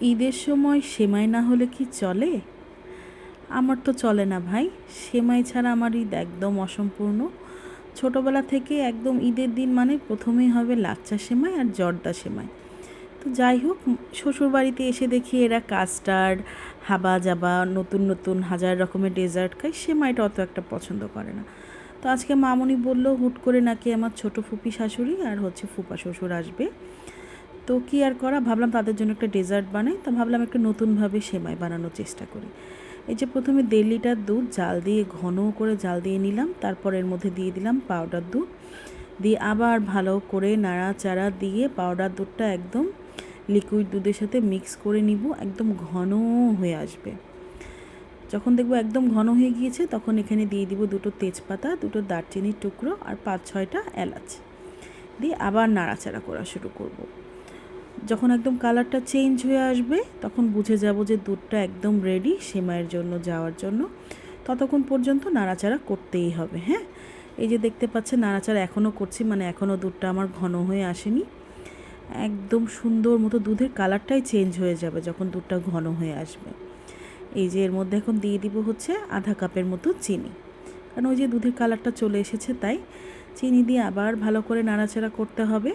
ঈদের সময় সেমাই না হলে কি চলে? আমার তো চলে না ভাই। সেমাই ছাড়া আমার ঈদ একদম অসম্পূর্ণ। ছোটোবেলা থেকে একদম ঈদের দিন মানে প্রথমেই হবে লাচ্চা সেমাই আর জর্দা সেমাই। তো যাই হোক শ্বশুর বাড়িতে এসে দেখি এরা কাস্টার্ড হাবা জাবা নতুন নতুন হাজার রকমের ডেজার্ট খায়। সেমাইটা অত একটা পছন্দ করে না। তো আজকে মামনি বলল, হুট করে নাকি আমার ছোট ফুপি শাশুড়ি আর হচ্ছে ফুপা শ্বশুর আসবে। তো কী আর করা? ভাবলাম তাদের জন্য একটা ডেজার্ট বানাই। তা ভাবলাম একটা নতুনভাবে সেমাই বানানোর চেষ্টা করি। এই যে প্রথমে দেড় লিটার দুধ, জাল দিয়ে ঘন করে জাল দিয়ে নিলাম। তারপর এর মধ্যে দিয়ে দিলাম পাউডার দুধ। দিয়ে আবার ভালো করে নাড়াচাড়া দিয়ে পাউডার দুধটা একদম লিকুইড দুধের সাথে মিক্স করে নিব। একদম ঘন হয়ে আসবে। যখন দেখব একদম ঘন হয়ে গিয়েছে, তখন এখানে দিয়ে দিব দুটো তেজপাতা, দুটো দারচিনির টুকরো আর পাঁচ ছয়টা এলাচ। দিয়ে আবার নাড়াচাড়া করা শুরু করব। যখন একদম কালারটা চেঞ্জ হয়ে আসবে, তখন বুঝে যাব যে দুধটা একদম রেডি সেমাইয়ের জন্য, যাওয়ার জন্য। ততক্ষণ পর্যন্ত নাড়াচাড়া করতেই হবে হ্যাঁ? এই যে দেখতে পাচ্ছেন, নাড়াচাড়া এখনও করছি মানে এখনও দুধটা আমার ঘন হয়ে আসেনি। একদম সুন্দর মতো দুধের কালারটাই চেঞ্জ হয়ে যাবে যখন দুধটা ঘন হয়ে আসবে। এই যে এর মধ্যে এখন দিয়ে দিব হচ্ছে আধা কাপের মতো চিনি। কারণ ওই যে দুধের কালারটা চলে এসেছে, তাই চিনি দিয়ে আবার ভালো করে নাড়াচাড়া করতে হবে।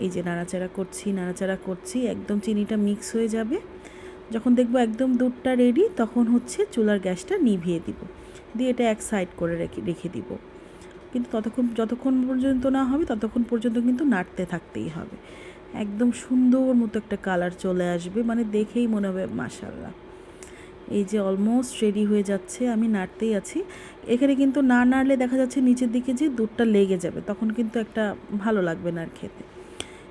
এই যে নাড়াচাড়া করছি নাড়াচাড়া করছি, একদম চিনিটা মিক্স হয়ে যাবে। যখন দেখব একদম দুধটা রেডি তখন হচ্ছে চুলার গ্যাসটা নিভিয়ে দিব। দিয়ে এটা এক সাইড করে রেখে রেখে দিব। কিন্তু ততক্ষণ, যতক্ষণ পর্যন্ত না হবে, ততক্ষণ পর্যন্ত কিন্তু নাড়তে থাকতেই হবে। একদম সুন্দর মতো একটা কালার চলে আসবে মানে দেখেই মনে হবে মাসাল্লাহ এই যে অলমোস্ট রেডি হয়ে যাচ্ছে, আমি নাড়তেই আছি। এখানে কিন্তু না নাড়লে দেখা যাচ্ছে নিচের দিকে যে দুধটা লেগে যাবে, তখন কিন্তু একটা ভালো লাগবে না আর খেতে।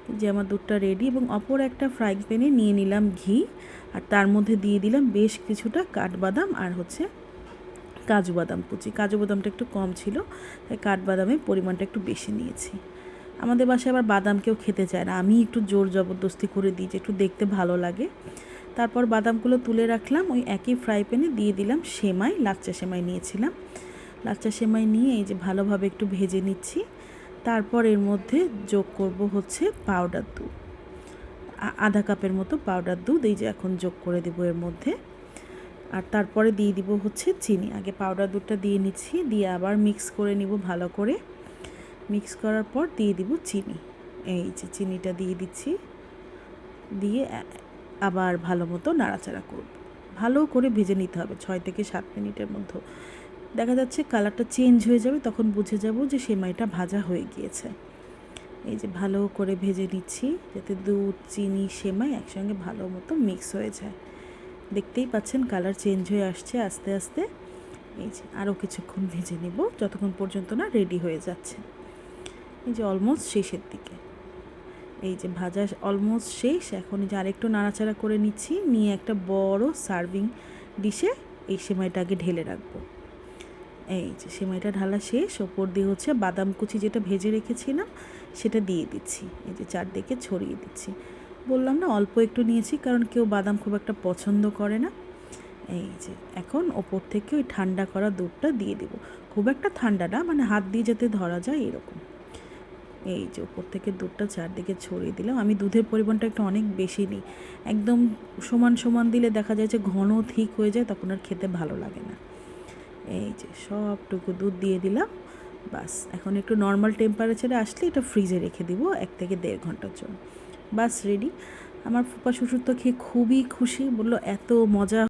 যে আমার দুধটা রেডি এবং অপর একটা ফ্রাইং প্যানে নিয়ে নিলাম ঘি আর তার মধ্যে দিয়ে দিলাম বেশ কিছুটা কাঠবাদাম আর হচ্ছে কাজু বাদাম কুচি। কাজু বাদামটা একটু কম ছিল, তাই কাঠবাদামের পরিমাণটা একটু বেশি নিয়েছি। আমাদের বাসায় আবার বাদাম কেউ খেতে চায় না। আমি একটু জোর জবরদস্তি করে দিই যে একটু দেখতে ভালো লাগে। তারপর বাদামগুলো তুলে রাখলাম, ওই একই ফ্রাই প্যানে দিয়ে দিলাম সেমাই, লাচ্চা সেমাই নিয়েছিলাম। লাচ্চা সেমাই নিয়ে এই যে ভালোভাবে একটু ভেজে নিচ্ছি। তারপর এর মধ্যে যোগ করব হচ্ছে পাউডার দুধ। আধা কাপের মতো পাউডার দুধ, এই যে এখন যোগ করে দেবো এর মধ্যে। আর তারপরে দিয়ে দিব হচ্ছে চিনি। আগে পাউডার দুধটা দিয়ে নিচ্ছি, দিয়ে আবার মিক্স করে নিব ভালো করে। মিক্স করার পর দিয়ে দিব চিনি। এই যে চিনিটা দিয়ে দিচ্ছি। দিয়ে আবার ভালো মতো নাড়াচাড়া করব। ভালো করে ভেজে নিতে হবে, ছয় থেকে সাত মিনিটের মধ্যে। দেখা যাচ্ছে কালারটা চেঞ্জ হয়ে যাবে, তখন বুঝে যাব যে সেমাইটা ভাজা হয়ে গিয়েছে। এই যে ভালো করে ভেজে নিচ্ছি, যাতে দুধ, চিনি, সেমাই একসঙ্গে ভালো মতো মিক্স হয়ে যায়। দেখতেই পাচ্ছেন কালার চেঞ্জ হয়ে আসছে আস্তে আস্তে। এই যে আরও কিছুক্ষণ ভেজে নেব, যতক্ষণ পর্যন্ত না রেডি হয়ে যাচ্ছে। এই যে অলমোস্ট শেষের দিকে। এই যে ভাজা অলমোস্ট শেষ, এখন যে আরেকটু নাড়াচাড়া করে নিচ্ছি, নিয়ে একটা বড় সার্ভিং ডিশে এই সেমাইটা আগে ঢেলে রাখব। এই যে সেমাইটা ঢালা শেষ, ওপর দিয়ে হচ্ছে বাদাম কুচি যেটা ভেজে রেখেছিলাম, সেটা দিয়ে দিচ্ছি। এই যে চারদিকে ছড়িয়ে দিচ্ছি। বললাম না, অল্প একটু নিয়েছি, কারণ কেউ বাদাম খুব একটা পছন্দ করে না। এই যে এখন ওপর থেকে ওই ঠান্ডা করা দুধটা দিয়ে দেবো। খুব একটা ঠান্ডা না মানে হাত দিয়ে যাতে ধরা যায় এরকম। এই যে ওপর থেকে দুধটা চারদিকে ছড়িয়ে দিলাম। আমি দুধের পরিমাণটা একটু অনেক বেশি নিই। একদম সমান সমান দিলে দেখা যায় যে ঘন, ঠিক হয়ে যায়, তখন আর খেতে ভালো লাগে না। এই যে সবটুকু দুধ দিয়ে দিলাম। বাস, এখন একটু নর্মাল টেম্পারেচারে আসলে এটা ফ্রিজে রেখে দিব এক থেকে দেড় ঘণ্টার জন্য। বাস রেডি আমার ফুপা শ্বশুর তো খেয়ে খুবই খুশি, বলল, এত মজা